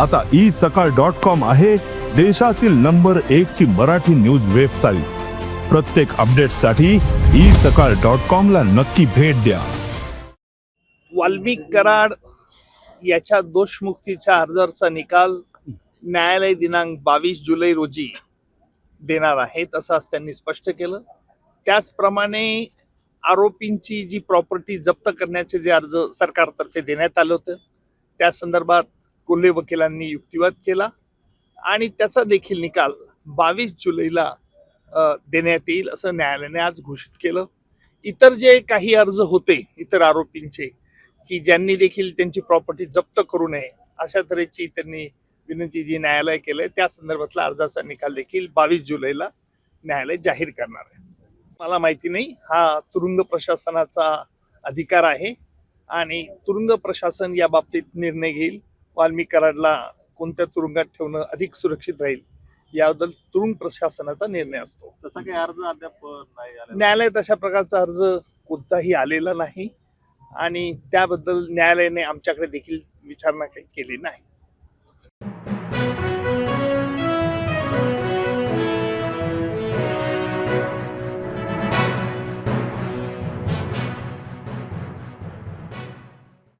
आता ई सकाळ dot com आहे देशातील नंबर एक ची मराठी न्यूज वेबसाईट. प्रत्येक अपडेटसाठी ई सकाळ डॉट कॉम ला नक्की भेट द्या. वाल्मिक कराड याच्या दोषमुक्तीच्या अर्जाचा निकाल न्यायालय दिनांक बावीस जुलै रोजी देणार आहेत असं आज त्यांनी स्पष्ट केलं. त्याचप्रमाणे आरोपींची जी प्रॉपर्टी जप्त करण्याचे जे अर्ज सरकारतर्फे देण्यात आलं होतं त्या संदर्भात कोल्हे वकिलांनी युक्तिवाद केला आणि त्याचा देखील निकाल बावीस जुलैला देण्यात येईल असं न्यायालयाने आज घोषित केलं. इतर जे काही अर्ज होते इतर आरोपींचे की ज्यांनी देखील त्यांची प्रॉपर्टी जप्त करू नये अशा तऱ्हेची त्यांनी विनंती जी न्यायालय केलंय त्या संदर्भातला अर्जाचा निकाल देखील बावीस जुलैला न्यायालय जाहीर करणार आहे. मला माहिती नाही हा तुरुंग प्रशासनाचा अधिकार आहे आणि तुरुंग प्रशासन या बाबतीत निर्णय घेईल. वाल्मिक कराडला कोणत्या तुरुंगात ठेवणं अधिक सुरक्षित राहील याबद्दल तुरुंग प्रशासनाचा निर्णय असतो तसा काही अर्ज अद्याप नाही. न्यायालयात अशा प्रकारचा अर्ज कोणताही आलेला नाही आणि त्याबद्दल न्यायालयाने आमच्याकडे देखील विचारणा काही केली नाही